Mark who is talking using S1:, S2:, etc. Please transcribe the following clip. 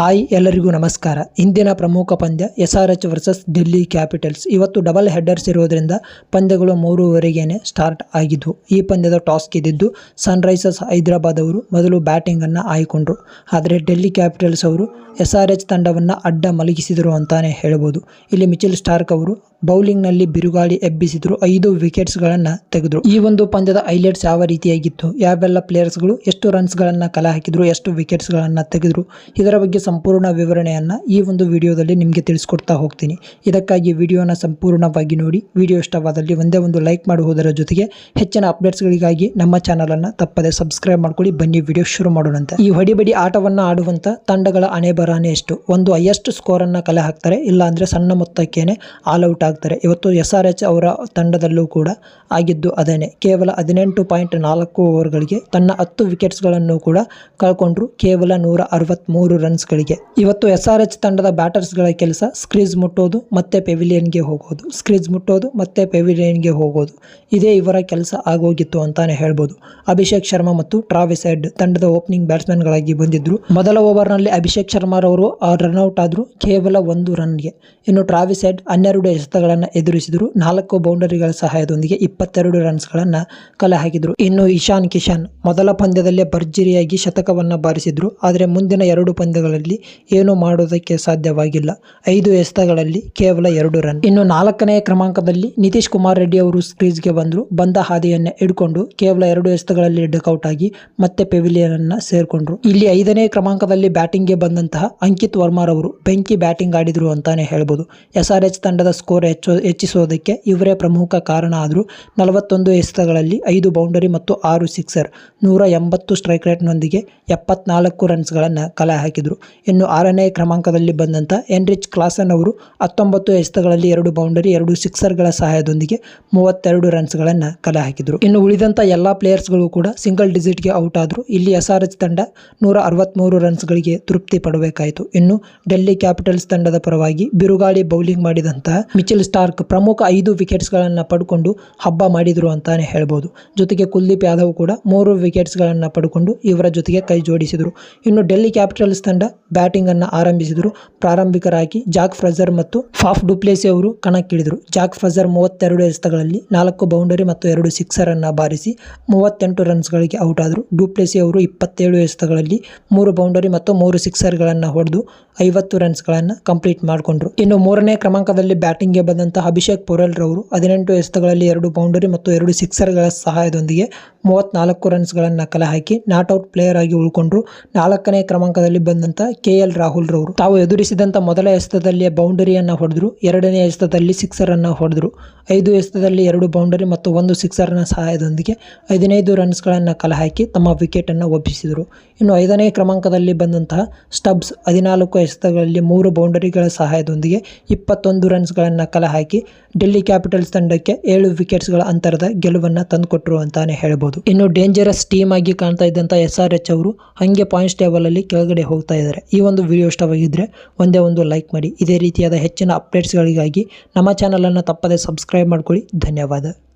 S1: Hi, ಎಲ್ಲರಿಗೂ ನಮಸ್ಕಾರ. ಇಂದಿನ ಪ್ರಮುಖ ಪಂದ್ಯ S R H versus Delhi Capitals ಇವತ್ತು ಡಬಲ್ ಹೆಡ್ಡರ್ಸ್ ಇರೋದ್ರಿಂದ ಪಂದ್ಯಗಳು ಮೂರುವರೆಗೇನೆ ಸ್ಟಾರ್ಟ್ ಆಗಿದ್ವು. ಈ ಪಂದ್ಯದ ಟಾಸ್ ಗೆದ್ದಿದ್ದು ಸನ್ರೈಸರ್ಸ್ ಹೈದರಾಬಾದ್ ಅವರು ಮೊದಲು ಬ್ಯಾಟಿಂಗನ್ನು ಆಯ್ಕೊಂಡ್ರು. ಆದರೆ ಡೆಲ್ಲಿ ಕ್ಯಾಪಿಟಲ್ಸ್ ಅವರು ಎಸ್ ಆರ್ ಎಚ್ ತಂಡವನ್ನು ಅಡ್ಡ ಮಲಗಿಸಿದರು ಅಂತಾನೆ ಹೇಳ್ಬೋದು. ಇಲ್ಲಿ ಮಿಚಿಲ್ ಸ್ಟಾರ್ಕ್ ಅವರು ಬೌಲಿಂಗ್ನಲ್ಲಿ ಬಿರುಗಾಳಿ ಎಬ್ಬಿಸಿದ್ರು. ಐದು ವಿಕೆಟ್ಸ್ಗಳನ್ನು ತೆಗೆದರು. ಈ ಒಂದು ಪಂದ್ಯದ ಹೈಲೈಟ್ಸ್ ಯಾವ ರೀತಿಯಾಗಿತ್ತು? ಯಾವೆಲ್ಲ ಪ್ಲೇಯರ್ಸ್ಗಳು ಎಷ್ಟು ರನ್ಸ್ಗಳನ್ನು ಕಲೆ ಹಾಕಿದ್ರು ಎಷ್ಟು ವಿಕೆಟ್ಸ್ಗಳನ್ನು ತೆಗೆದ್ರು? ಇದರ ಬಗ್ಗೆ ಸಂಪೂರ್ಣ ವಿವರಣೆಯನ್ನು ಈ ಒಂದು ವಿಡಿಯೋದಲ್ಲಿ ನಿಮಗೆ ತಿಳಿಸ್ಕೊಡ್ತಾ ಹೋಗ್ತೀನಿ. ಇದಕ್ಕಾಗಿ ವಿಡಿಯೋನ ಸಂಪೂರ್ಣವಾಗಿ ನೋಡಿ, ವಿಡಿಯೋ ಇಷ್ಟವಾದಲ್ಲಿ ಒಂದೇ ಒಂದು ಲೈಕ್ ಮಾಡುವುದರ ಜೊತೆಗೆ ಹೆಚ್ಚಿನ ಅಪ್ಡೇಟ್ಸ್ಗಳಿಗಾಗಿ ನಮ್ಮ ಚಾನಲನ್ನು ತಪ್ಪದೆ ಸಬ್ಸ್ಕ್ರೈಬ್ ಮಾಡ್ಕೊಳ್ಳಿ. ಬನ್ನಿ, ವಿಡಿಯೋ ಶುರು ಮಾಡೋಣಂತೆ ಈ ಹೊಡಿಬಡಿ ಆಟವನ್ನು ಆಡುವಂಥ ತಂಡಗಳ ಅಣೆ ಬರಾನೇ ಎಷ್ಟು? ಒಂದು ಹೈಯೆಸ್ಟ್ ಸ್ಕೋರನ್ನು ಕಲೆ ಹಾಕ್ತಾರೆ, ಇಲ್ಲ ಅಂದರೆ ಸಣ್ಣ ಮೊತ್ತಕ್ಕೇನೆ ಆಲ್ ಔಟ್ ಆಗ್ತಾರೆ. ಇವತ್ತು ಎಸ್ ಆರ್ ಎಚ್ ಅವರ ತಂಡದಲ್ಲೂ ಕೂಡ ಆಗಿದ್ದು ಅದೇನೆ. ಕೇವಲ ಹದಿನೆಂಟು ಪಾಯಿಂಟ್ ನಾಲ್ಕು ಓವರ್ಗಳಿಗೆ ತನ್ನ ಹತ್ತು ವಿಕೆಟ್ಸ್ಗಳನ್ನು ಕೂಡ ಕಳ್ಕೊಂಡ್ರು. ಕೇವಲ ನೂರ ಅರವತ್ತ್ಮೂರು ರನ್ಸ್ಗಳಿಗೆ ಇವತ್ತು ಎಸ್ ಆರ್ ಎಚ್ ತಂಡದ ಬ್ಯಾಟರ್ಸ್ಗಳ ಕೆಲಸ ಸ್ಕ್ರೀಸ್ ಮುಟ್ಟೋದು, ಮತ್ತೆ ಪೆವಿಲಿಯನ್ಗೆ ಹೋಗೋದು. ಸ್ಕ್ರೀಸ್ ಮುಟ್ಟೋದು, ಮತ್ತೆ ಪೆವಿಲಿಯನ್ಗೆ ಹೋಗೋದು. ಇದೇ ಇವರ ಕೆಲಸ ಆಗೋಗಿತ್ತು ಅಂತಾನೆ ಹೇಳ್ಬೋದು. ಅಭಿಷೇಕ್ ಶರ್ಮಾ ಮತ್ತು ಟ್ರಾವಿಸ್ ಹೆಡ್ ತಂಡದ ಓಪನಿಂಗ್ ಬ್ಯಾಟ್ಸ್ಮನ್ಗಳಾಗಿ ಬಂದಿದ್ರು. ಮೊದಲ ಓವರ್ನಲ್ಲಿ ಅಭಿಷೇಕ್ ಶರ್ಮಾರವರು ರನ್ಔಟ್ ಆದ್ರು ಕೇವಲ ಒಂದು ರನ್ಗೆ. ಇನ್ನು ಟ್ರಾವಿಸ್ ಹೆಡ್ ಹನ್ನೆರಡು ಎಸೆತಗಳನ್ನು ಎದುರಿಸಿದರು. ನಾಲ್ಕು ಬೌಂಡರಿಗಳ ಸಹಾಯದೊಂದಿಗೆ ಇಪ್ಪತ್ತೆರಡು ರನ್ಸ್ಗಳನ್ನು ಕಲೆ ಹಾಕಿದರು. ಇನ್ನು ಇಶಾನ್ ಕಿಶನ್ ಮೊದಲ ಪಂದ್ಯದಲ್ಲೇ ಭರ್ಜರಿಯಾಗಿ ಶತಕವನ್ನು ಬಾರಿಸಿದ್ರು. ಆದರೆ ಮುಂದಿನ ಎರಡು ಪಂದ್ಯಗಳಲ್ಲಿ ಏನು ಮಾಡೋದಕ್ಕೆ ಸಾಧ್ಯವಾಗಿಲ್ಲ. ಐದು ಎಸೆತಗಳಲ್ಲಿ ಕೇವಲ ಎರಡು ರನ್. ಇನ್ನು ನಾಲ್ಕನೇ ಕ್ರಮಾಂಕದಲ್ಲಿ ನಿತೀಶ್ ಕುಮಾರ್ ರೆಡ್ಡಿ ಅವರು ಕ್ರೀಸ್ಗೆ ಬಂದರು. ಬಂದ ಹಾದಿಯನ್ನೇ ಹಿಡ್ಕೊಂಡು ಕೇವಲ ಎರಡು ಎಸೆತಗಳಲ್ಲಿ ಡಕ್ಔಟ್ ಆಗಿ ಮತ್ತೆ ಪೆವಿಲಿಯನ್ ಅನ್ನ ಸೇರ್ಕೊಂಡ್ರು. ಇಲ್ಲಿ ಐದನೇ ಕ್ರಮಾಂಕದಲ್ಲಿ ಬ್ಯಾಟಿಂಗ್ಗೆ ಬಂದಂತಹ ಅಂಕಿತ್ ವರ್ಮಾರ್ ಅವರು ಬೆಂಕಿ ಬ್ಯಾಟಿಂಗ್ ಆಡಿದ್ರು ಅಂತಾನೆ ಹೇಳ್ಬೋದು. ಎಸ್ ಆರ್ ಎಚ್ ತಂಡದ ಸ್ಕೋರ್ ಹೆಚ್ಚು, ಹೆಚ್ಚಿಸೋದಕ್ಕೆ ಇವರೇ ಪ್ರಮುಖ ಕಾರಣ ಆದರೂ ನಲವತ್ತೊಂದು ಎಸೆತಗಳಲ್ಲಿ ಐದು ಬೌಂಡರಿ ಮತ್ತು ಆರು ಸಿಕ್ಸರ್ ನೂರ ಎಂಬತ್ತು ಸ್ಟ್ರೈಕ್ ರೇಟ್ನೊಂದಿಗೆ ಎಪ್ಪತ್ನಾಲ್ಕು ರನ್ಸ್ಗಳನ್ನು ಕಲೆ ಹಾಕಿದರು. ಇನ್ನು ಆರನೇ ಕ್ರಮಾಂಕದಲ್ಲಿ ಬಂದಂಥ ಎನ್ರಿಚ್ ಕ್ಲಾಸನ್ ಅವರು ಹತ್ತೊಂಬತ್ತು ಎಸೆತಗಳಲ್ಲಿ ಎರಡು ಬೌಂಡರಿ, ಎರಡು ಸಿಕ್ಸರ್ಗಳ ಸಹಾಯದೊಂದಿಗೆ ಮೂವತ್ತೆರಡು ರನ್ಸ್ಗಳನ್ನು ಕಲೆ ಹಾಕಿದರು. ಇನ್ನು ಉಳಿದಂಥ ಎಲ್ಲ ಪ್ಲೇಯರ್ಸ್ಗಳು ಕೂಡ ಸಿಂಗಲ್ ಡಿಜಿಟ್ಗೆ ಔಟ್ ಆದರು. ಇಲ್ಲಿ ಎಸ್ ಆರ್ ಎಚ್ ತಂಡ ನೂರ ಅರವತ್ತ್ಮೂರು ರನ್ಸ್ಗಳಿಗೆ ತೃಪ್ತಿ ಪಡಬೇಕಾಯಿತು. ಇನ್ನು ಡೆಲ್ಲಿ ಕ್ಯಾಪಿಟಲ್ಸ್ ತಂಡದ ಪರವಾಗಿ ಬಿರುಗಾಳಿ ಬೌಲಿಂಗ್ ಮಾಡಿದಂತಹ ಮಿಚಿಲ್ ಸ್ಟಾರ್ಕ್ ಪ್ರಮುಖ ಐದು ವಿಕೆಟ್ಸ್ಗಳನ್ನು ಪಡ್ಕೊಂಡು ಹಬ್ಬ ಮಾಡಿದರು ಅಂತಾನೆ ಹೇಳ್ಬೋದು. ಜೊತೆಗೆ ಕುಲ್ದೀಪ್ ಯಾದವ್ ಕೂಡ ಮೂರು ವಿಕೆಟ್ಸ್ಗಳನ್ನು ಪಡ್ಕೊಂಡು ಇವರ ಜೊತೆಗೆ ಕೈ ಜೋಡಿಸಿದರು. ಇನ್ನು ಡೆಲ್ಲಿ ಕ್ಯಾಪಿಟಲ್ಸ್ ತಂಡ ಬ್ಯಾಟಿಂಗನ್ನು ಆರಂಭಿಸಿದರು. ಪ್ರಾರಂಭಿಕರಾಗಿ ಜಾಕ್ ಫ್ರಜರ್ ಮತ್ತು ಫಾಫ್ ಡುಪ್ಲೇಸಿ ಅವರು ಕಣಕ್ಕಿಳಿದರು. ಜಾಕ್ ಫ್ರಜರ್ ಮೂವತ್ತೆರಡು ಎಸೆತಗಳಲ್ಲಿ ನಾಲ್ಕು ಬೌಂಡರಿ ಮತ್ತು ಎರಡು ಸಿಕ್ಸರನ್ನು ಬಾರಿಸಿ ಮೂವತ್ತೆಂಟು ರನ್ಸ್ಗಳಿಗೆ ಔಟ್ ಆದರು. ಡುಪ್ಲೇಸಿ ಅವರು ಇಪ್ಪತ್ತೇಳು ಎಸೆತಗಳಲ್ಲಿ ಮೂರು ಬೌಂಡರಿ ಮತ್ತು ಮೂರು ಸಿಕ್ಸರ್ಗಳನ್ನು ಹೊಡೆದು ಐವತ್ತು ರನ್ಸ್ಗಳನ್ನು ಕಂಪ್ಲೀಟ್ ಮಾಡಿಕೊಂಡರು. ಇನ್ನು ಮೂರನೇ ಕ್ರಮಾಂಕದಲ್ಲಿ ಬ್ಯಾಟಿಂಗ್ಗೆ ಬಂದಂತಹ ಅಭಿಷೇಕ್ ಪೊರೆಲ್ರವರು ಹದಿನೆಂಟು ಎಸೆತಗಳಲ್ಲಿ ಎರಡು ಬೌಂಡರಿ ಮತ್ತು ಎರಡು ಸಿಕ್ಸರ್ಗಳ ಸಹಾಯದೊಂದಿಗೆ ಮೂವತ್ತ್ನಾಲ್ಕು ರನ್ಸ್ಗಳನ್ನು ಕಲೆ ಹಾಕಿ ನಾಟ್ಔಟ್ ಪ್ಲೇಯರ್ ಆಗಿ ಉಳ್ಕೊಂಡ್ರು. ನಾಲ್ಕನೇ ಕ್ರಮಾಂಕದಲ್ಲಿ ಬಂದಂಥ ಕೆ ಎಲ್ ರಾಹುಲ್ ರವರು ತಾವು ಎದುರಿಸಿದಂಥ ಮೊದಲ ಎಸೆತದಲ್ಲಿ ಬೌಂಡರಿಯನ್ನು ಹೊಡೆದ್ರು, ಎರಡನೇ ಎಸೆತದಲ್ಲಿ ಸಿಕ್ಸರನ್ನು ಹೊಡೆದ್ರು. ಐದು ಎಸೆತದಲ್ಲಿ ಎರಡು ಬೌಂಡರಿ ಮತ್ತು ಒಂದು ಸಿಕ್ಸರ್ನ ಸಹಾಯದೊಂದಿಗೆ ಹದಿನೈದು ರನ್ಸ್ಗಳನ್ನು ಕಲೆ ಹಾಕಿ ತಮ್ಮ ವಿಕೆಟನ್ನು ಒಪ್ಪಿಸಿದರು. ಇನ್ನು ಐದನೇ ಕ್ರಮಾಂಕದಲ್ಲಿ ಬಂದಂತಹ ಸ್ಟಬ್ಸ್ ಹದಿನಾಲ್ಕು ಎಸೆತಗಳಲ್ಲಿ ಮೂರು ಬೌಂಡರಿಗಳ ಸಹಾಯದೊಂದಿಗೆ ಇಪ್ಪತ್ತೊಂದು ರನ್ಸ್ಗಳನ್ನು ಕಲೆ ಹಾಕಿ ಡೆಲ್ಲಿ ಕ್ಯಾಪಿಟಲ್ಸ್ ತಂಡಕ್ಕೆ ಏಳು ವಿಕೆಟ್ಸ್ಗಳ ಅಂತರದ ಗೆಲುವನ್ನು ತಂದುಕೊಟ್ಟರು ಅಂತಾನೆ ಹೇಳ್ಬೋದು. ಇನ್ನು ಡೇಂಜರಸ್ ಟೀಮ್ ಆಗಿ ಕಾಣ್ತಾ ಇದ್ದಂಥ ಎಸ್ ಆರ್ ಎಚ್ ಅವರು ಹಾಗೆ ಪಾಯಿಂಟ್ಸ್ ಟೇಬಲಲ್ಲಿ ಕೆಳಗಡೆ ಹೋಗ್ತಾ ಇದ್ದಾರೆ. ಈ ಒಂದು ವಿಡಿಯೋ ಇಷ್ಟವಾಗಿದ್ದರೆ ಒಂದೇ ಒಂದು ಲೈಕ್ ಮಾಡಿ. ಇದೇ ರೀತಿಯಾದ ಹೆಚ್ಚಿನ ಅಪ್ಡೇಟ್ಸ್ಗಳಿಗಾಗಿ ನಮ್ಮ ಚಾನಲನ್ನು ತಪ್ಪದೆ ಸಬ್ಸ್ಕ್ರೈಬ್ ಮಾಡ್ಕೊಳ್ಳಿ. ಧನ್ಯವಾದ.